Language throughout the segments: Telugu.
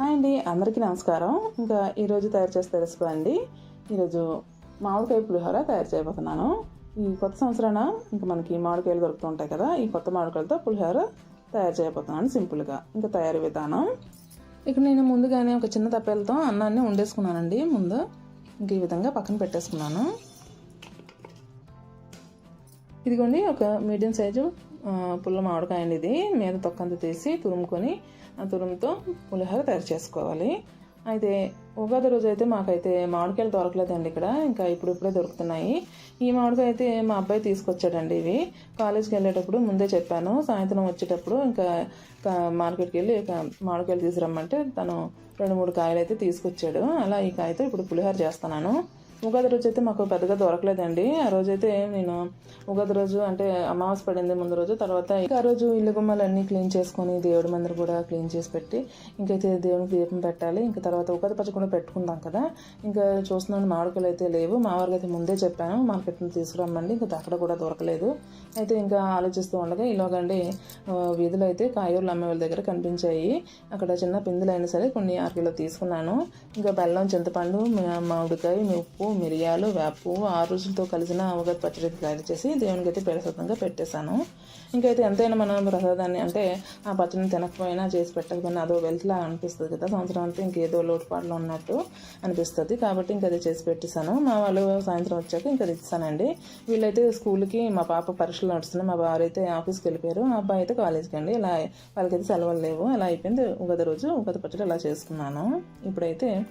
హాయ్ అండి అందరికీ నమస్కారం. ఇంకా ఈరోజు తయారు చేస్తే రెసిపీ అండి ఈరోజు మామిడికాయ పులిహోర తయారు చేయబోతున్నాను. ఈ కొత్త సంవత్సరాన ఇంకా మనకి మామిడికాయలు దొరుకుతూ ఉంటాయి కదా ఈ కొత్త మామిడికాయలతో పులిహోర తయారు చేయబోతున్నాను సింపుల్గా. ఇంకా తయారీ విధానం. ఇక్కడ నేను ముందుగానే ఒక చిన్న తప్పేలతో అన్నాన్ని వండేసుకున్నానండి ముందు. ఇంక ఈ విధంగా పక్కన పెట్టేసుకున్నాను. ఇదిగోండి ఒక మీడియం సైజు పుల్ల మామిడికాయ అండి ఇది మీద తొక్కంత తీసి తురుముకొని ఆ తురుముతో పులిహోర తయారు చేసుకోవాలి. అయితే ఉగాది రోజు అయితే మాకైతే మామిడికాయలు దొరకలేదండి ఇక్కడ. ఇంకా ఇప్పుడు ఇప్పుడే దొరుకుతున్నాయి. ఈ మామిడికాయ అయితే మా అబ్బాయి తీసుకొచ్చాడండి ఇవి. కాలేజీకి వెళ్ళేటప్పుడు ముందే చెప్పాను. సాయంత్రం వచ్చేటప్పుడు ఇంకా ఇంకా మార్కెట్కి వెళ్ళి ఇక మామిడికాయలు తీసుకురమ్మంటే తను రెండు మూడు కాయలు అయితే తీసుకొచ్చాడు. అలా ఈ కాయతో ఇప్పుడు పులిహోర చేస్తున్నాను. ఉగాది రోజు అయితే మాకు పెద్దగా దొరకలేదండి. ఆ రోజు అయితే నేను ఉగాది రోజు అంటే అమావాస్య పడింది ముందు రోజు తర్వాత ఇంకా ఆ రోజు ఇల్లు గుమ్మాలన్నీ క్లీన్ చేసుకొని దేవుడి మందిరం కూడా క్లీన్ చేసి పెట్టి ఇంకైతే దేవునికి దీపం పెట్టాలి. ఇంకా తర్వాత ఉగాది పచ్చ కూడా పెట్టుకుందాం కదా. ఇంకా చూస్తున్నాను మామిడికాయలు అయితే లేవు. మావారికి అయితే ముందే చెప్పాను మార్కెట్ నుంచి తీసుకురమ్మండి. ఇంకా అక్కడ కూడా దొరకలేదు. అయితే ఇంకా ఆలోచిస్తూ ఉండగా ఇలాగండి వీధులు అయితే కాయగూరలు అమ్మే వాళ్ళ దగ్గర కనిపించాయి. అక్కడ చిన్న పిందులు అయినా సరే కొన్ని అరకిలో తీసుకున్నాను. ఇంకా బెల్లం చింతపండు మామిడికాయ ఉప్పు మిరియాలు వేపు ఆరు రుచులతో కలిసిన అవగతి పచ్చడి తయారు చేసి దేవునికి అయితే ప్రసాదంగా పెట్టేశాను. ఇంకైతే ఎంతైనా మనం ప్రసాదాన్ని అంటే ఆ పచ్చడిని తినకపోయినా చేసి పెట్టకపోయినా అదో వెల్త్లా అనిపిస్తుంది కదా. సంవత్సరం అంతా ఇంకేదో లోటుపాట్లు ఉన్నట్టు అనిపిస్తుంది. కాబట్టి ఇంక అది చేసి పెట్టేశాను. మా వాళ్ళు సాయంత్రం వచ్చాక ఇంకా అది ఇస్తానండి. వీళ్ళైతే స్కూల్కి మా పాప పరీక్షలు నడుస్తున్నాయి. మా వారు అయితే ఆఫీస్కి వెళ్ళిపోయారు. మా అబ్బాయి అయితే కాలేజ్కి అండి. ఇలా వాళ్ళకైతే సెలవులు లేవు. అలా అయిపోయింది. ఉగది రోజు ఉగది పచ్చడి ఇలా చేసుకున్నాను. ఇప్పుడైతే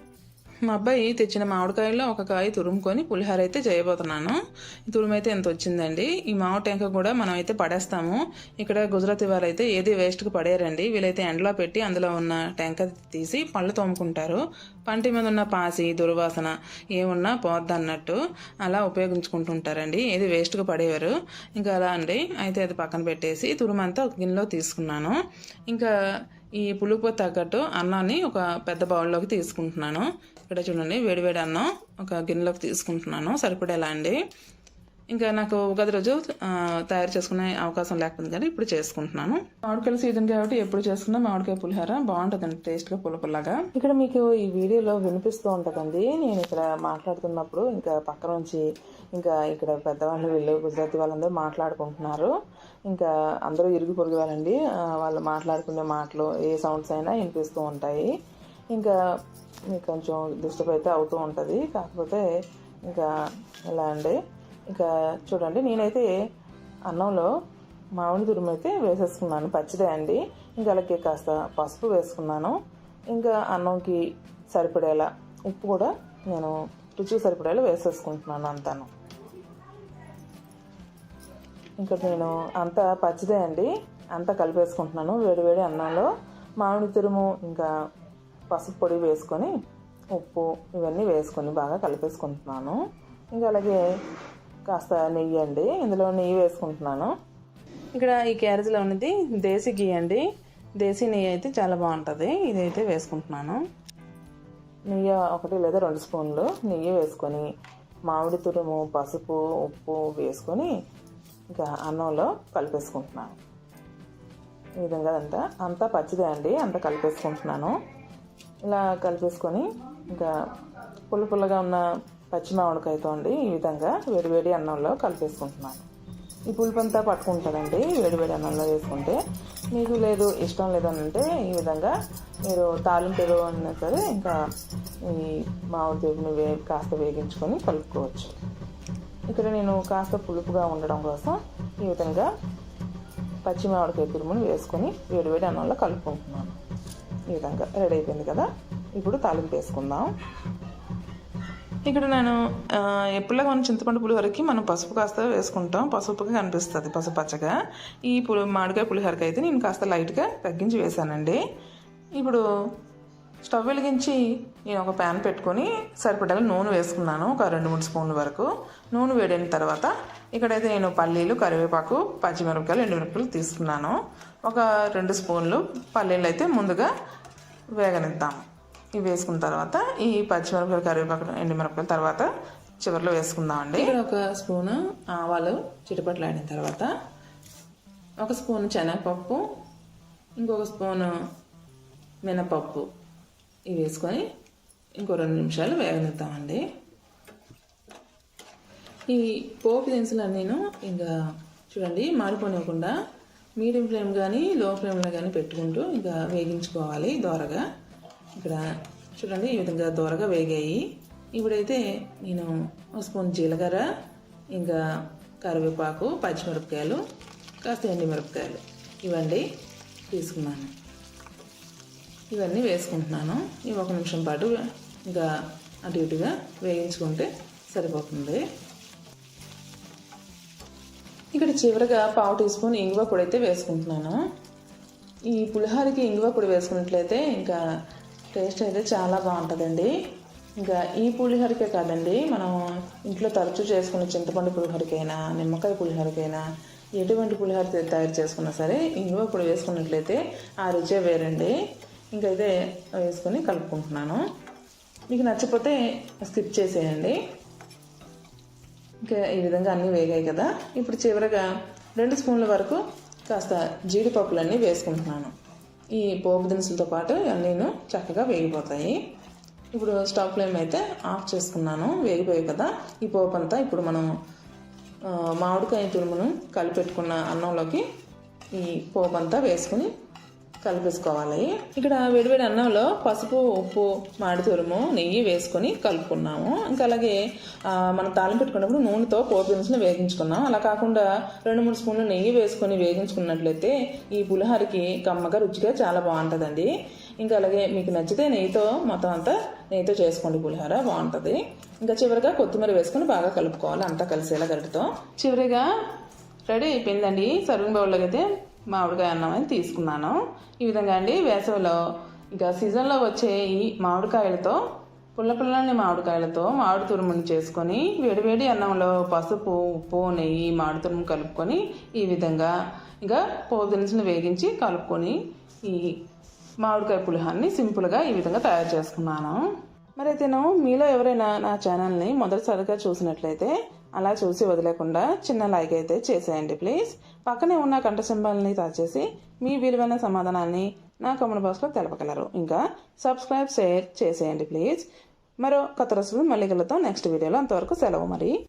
మా అబ్బాయి తెచ్చిన మామిడికాయల్లో ఒక కాయ తురుముకొని పులిహోర అయితే చేయబోతున్నాను. తురుమైతే తురుము అయితే ఎంత వచ్చిందండి? ఈ మామిడి టెంక కూడా మనం అయితే పడేస్తాము. ఇక్కడ గుజరాతీ వారు అయితే ఏది వేస్ట్కి పడేరండి వీళ్ళైతే ఎండలో పెట్టి అందులో ఉన్న టెంక తీసి పళ్ళు తోముకుంటారు. పంటి మీద ఉన్న పాసి దుర్వాసన ఏమున్నా పోద్ది అన్నట్టు అలా ఉపయోగించుకుంటుంటారండి. ఏది వేస్ట్గా పడేవారు ఇంకా అలా అండి. అయితే అది పక్కన పెట్టేసి తురుమంతా ఒక గిన్నెలో తీసుకున్నాను. ఇంకా ఈ పులుపు తగ్గట్టు అన్నాన్ని ఒక పెద్ద బౌల్లోకి తీసుకుంటున్నాను. ఇక్కడ చూడండి వేడివేడి అన్నం ఒక గిన్నెలోకి తీసుకుంటున్నాను. సరిపడేలా అండి? ఇంకా నాకు ఉగాది రోజు తయారు చేసుకునే అవకాశం లేకపోతే కానీ ఇప్పుడు చేసుకుంటున్నాను. మామిడికాయల సీజన్ కాబట్టి ఎప్పుడు చేసుకున్నా మామిడికాయ పులిహోర బాగుంటుందండి టేస్ట్గా పుల్ల ఇక్కడ మీకు ఈ వీడియోలో వినిపిస్తూ ఉంటుందండి నేను ఇక్కడ మాట్లాడుతున్నప్పుడు ఇంకా పక్క నుంచి ఇంకా ఇక్కడ పెద్దవాళ్ళు వీళ్ళు గుజరాతీ వాళ్ళందరూ మాట్లాడుకుంటున్నారు. ఇంకా అందరూ ఇరుగు పొరుగు వాళ్ళండి. వాళ్ళు మాట్లాడుకునే మాటలు ఏ సౌండ్స్ అయినా వినిపిస్తూ ఉంటాయి. ఇంకా మీకు కొంచెం డిస్టర్బ్ అయితే అవుతూ ఉంటుంది. కాకపోతే ఇంకా ఎలా అండి? ఇంకా చూడండి నేనైతే అన్నంలో మామిడి తురుము అయితే వేసేసుకున్నాను పచ్చిదే అండి. ఇంకా అలాగే కాస్త పసుపు వేసుకున్నాను. ఇంకా అన్నంకి సరిపడేలా ఉప్పు కూడా నేను రుచి సరిపడేలా వేసేసుకుంటున్నాను అంతాను. ఇంకా నేను అంతా పచ్చిదే అండి. అంతా కలిపేసుకుంటున్నాను. వేడివేడి అన్నంలో మామిడి తురుము ఇంకా పసుపు పొడి వేసుకొని ఉప్పు ఇవన్నీ వేసుకొని బాగా కలిపేసుకుంటున్నాను. ఇంకా అలాగే కాస్త నెయ్యి అండి. ఇందులో నెయ్యి వేసుకుంటున్నాను. ఇక్కడ ఈ క్యారేజ్లో ఉన్నది దేశీ గీ అండి. దేశీ నెయ్యి అయితే చాలా బాగుంటుంది. ఇదైతే వేసుకుంటున్నాను. నెయ్యి ఒకటి లేదా రెండు స్పూన్లు నెయ్యి వేసుకొని మామిడి తురుము పసుపు ఉప్పు వేసుకొని ఇంకా అన్నంలో కలిపేసుకుంటున్నాను. ఈ విధంగా అంతా అంతా పచ్చిదే అండి అంతా కలిపేసుకుంటున్నాను. ఇలా కలిపేసుకొని ఇంకా పుల్ల పుల్లగా ఉన్న పచ్చి మామిడికాయతో అండి ఈ విధంగా వేడివేడి అన్నంలో కలిపేసుకుంటున్నాను. ఈ పులుపు అంతా పట్టుకుంటుందండి వేడివేడి అన్నంలో వేసుకుంటే. మీకు లేదు ఇష్టం లేదని అంటే ఈ విధంగా మీరు తాలింపు ఏదో అన్నా సరే ఇంకా ఈ మామిడి తీపుని వే కాస్త వేగించుకొని కలుపుకోవచ్చు. ఇక్కడ నేను కాస్త పులుపుగా ఉండడం కోసం ఈ విధంగా పచ్చి మామిడికాయ తురుముని వేసుకొని వేడివేడి అన్నంలో కలుపుకుంటున్నాను. ఈ విధంగా రెడీ అయిపోయింది కదా? ఇప్పుడు తాలింపు వేసుకుందాం. ఇక్కడ నేను ఆ, ఎప్పుడులాగా మనం చింతపండు పులిహోరకి మనం పసుపు కాస్త వేసుకుంటాం. పసుపుగా కనిపిస్తుంది పసుపు పచ్చగా. ఈ పులి మామిడికాయ పులిహోరకి అయితే నేను కాస్త లైట్గా తగ్గించి వేసానండి ఇప్పుడు స్టవ్ వెలిగించి నేను ఒక ప్యాన్ పెట్టుకొని సరిపడాల నూనె వేసుకున్నాను ఒక రెండు మూడు స్పూన్ల వరకు. నూనె వేడైన తర్వాత ఇక్కడైతే నేను పల్లీలు కరివేపాకు పచ్చిమిరపకాయలు ఎండుమిరపకాయలు తీసుకున్నాను. ఒక రెండు స్పూన్లు పల్లీలు అయితే ముందుగా వేగనిద్దాము ఇవి వేసుకున్న తర్వాత ఈ పచ్చిమిరపకాయలు కరివేపాకు ఎండుమిరపకాయలు తర్వాత చివరిలో వేసుకుందామండి. ఇక్కడ ఒక స్పూను ఆవాలు చిటపట్లాడిన తర్వాత ఒక స్పూన్ శనగపప్పు ఇంకొక స్పూను మినపప్పు. ఇవి వేసుకొని ఇంకో రెండు నిమిషాలు వేగనిద్దామండి. ఈ పోపు దినుసులు నేను ఇంకా చూడండి మాడిపోనివ్వకుండా మీడియం ఫ్లేమ్ కానీ లో ఫ్లేమ్లో కానీ పెట్టుకుంటూ ఇంకా వేగించుకోవాలి దోరగా. ఇక్కడ చూడండి ఈ విధంగా దోరగా వేగాయి. ఇప్పుడైతే నేను ఒక స్పూన్ జీలకర్ర ఇంకా కరివేపాకు పచ్చిమిరపకాయలు కాస్త ఎండిమిరపకాయలు ఇవండి తీసుకున్నాను. ఇవన్నీ వేసుకుంటున్నాను. ఇవి ఒక నిమిషం పాటు ఇంకా అటు ఇటుగా వేయించుకుంటే సరిపోతుంది. ఇక్కడ చివరిగా పావు టీ స్పూన్ ఇంగువ పొడి అయితే వేసుకుంటున్నాను. ఈ పులిహోరకి ఇంగువ పొడి వేసుకున్నట్లయితే ఇంకా టేస్ట్ అయితే చాలా బాగుంటుందండి. ఇంకా ఈ పులిహోరకే కాదండి మనం ఇంట్లో తరచూ చేసుకునే చింతపండు పులిహోరకైనా నిమ్మకాయ పులిహోరకైనా ఎటువంటి పులిహోర తయారు చేసుకున్నా సరే ఇంగువ ఇప్పుడు వేసుకున్నట్లయితే ఆ రుచే వేరండి. ఇంకా ఇదే వేసుకొని కలుపుకుంటున్నాను. మీకు నచ్చకపోతే స్కిప్ చేసేయండి. ఇంకా ఈ విధంగా అన్నీ వేగాయి కదా. ఇప్పుడు చివరగా రెండు స్పూన్ల వరకు కాస్త జీడిపప్పులన్నీ వేసుకుంటున్నాను. ఈ పోపు దినుసులతో పాటు అన్నీను చక్కగా వేగిపోతాయి. ఇప్పుడు స్టవ్ ఫ్లేమ్ అయితే ఆఫ్ చేసుకున్నాను. వేగిపోయాయి కదా. ఈ పోపు అంతా ఇప్పుడు మనం మామిడికాయ తురుమును కలిపెట్టుకున్న అన్నంలోకి ఈ పోపు అంతా వేసుకుని కలిపేసుకోవాలి. ఇక్కడ వేడివేడి అన్నంలో పసుపు ఉప్పు మాడితూరము నెయ్యి వేసుకొని కలుపుకున్నాము. ఇంకా అలాగే మనం తాళం పెట్టుకున్నప్పుడు నూనెతో పోపు దినుసులు వేగించుకున్నాం. అలా కాకుండా రెండు మూడు స్పూన్లు నెయ్యి వేసుకొని వేగించుకున్నట్లయితే ఈ పులిహోరకి కమ్మగా రుచిగా చాలా బాగుంటుందండి. ఇంకా అలాగే మీకు నచ్చితే నెయ్యితో మొత్తం అంతా నెయ్యితో చేసుకోండి పులిహోర బాగుంటుంది. ఇంకా చివరిగా కొత్తిమీర వేసుకొని బాగా కలుపుకోవాలి అంతా కలిసేలా గరిటతో. చివరిగా రెడీ అయిపోయిందండి. సర్వింగ్ బౌల్లోకి అయితే మామిడికాయ అన్నం అని తీసుకున్నాను. ఈ విధంగా అండి వేసవిలో ఇంకా సీజన్లో వచ్చే ఈ మామిడికాయలతో పుల్ల పుల్లని మామిడికాయలతో మామిడి తురుముని చేసుకొని వేడివేడి అన్నంలో పసుపు ఉప్పు నెయ్యి మామిడి తురుము కలుపుకొని ఈ విధంగా ఇంకా పోపు దినుసులు వేగించి కలుపుకొని ఈ మామిడికాయ పులిహాన్ని సింపుల్గా ఈ విధంగా తయారు చేసుకున్నాను. మరి అయితే మీలో ఎవరైనా నా ఛానల్ని మొదటిసారిగా చూసినట్లయితే అలా చూసి వదిలేకుండా చిన్న లైక్ అయితే చేసేయండి ప్లీజ్ పక్కనే ఉన్న కంట సింబల్ని తాచేసి మీ విలువైన సమాధానాన్ని నా కామెంట్ బాక్స్లో తెలపగలరు. ఇంకా సబ్స్క్రైబ్ షేర్ చేసేయండి ప్లీజ్ మరో కొత్త రసలు మళ్ళీ నెక్స్ట్ వీడియోలో అంతవరకు సెలవు మరి.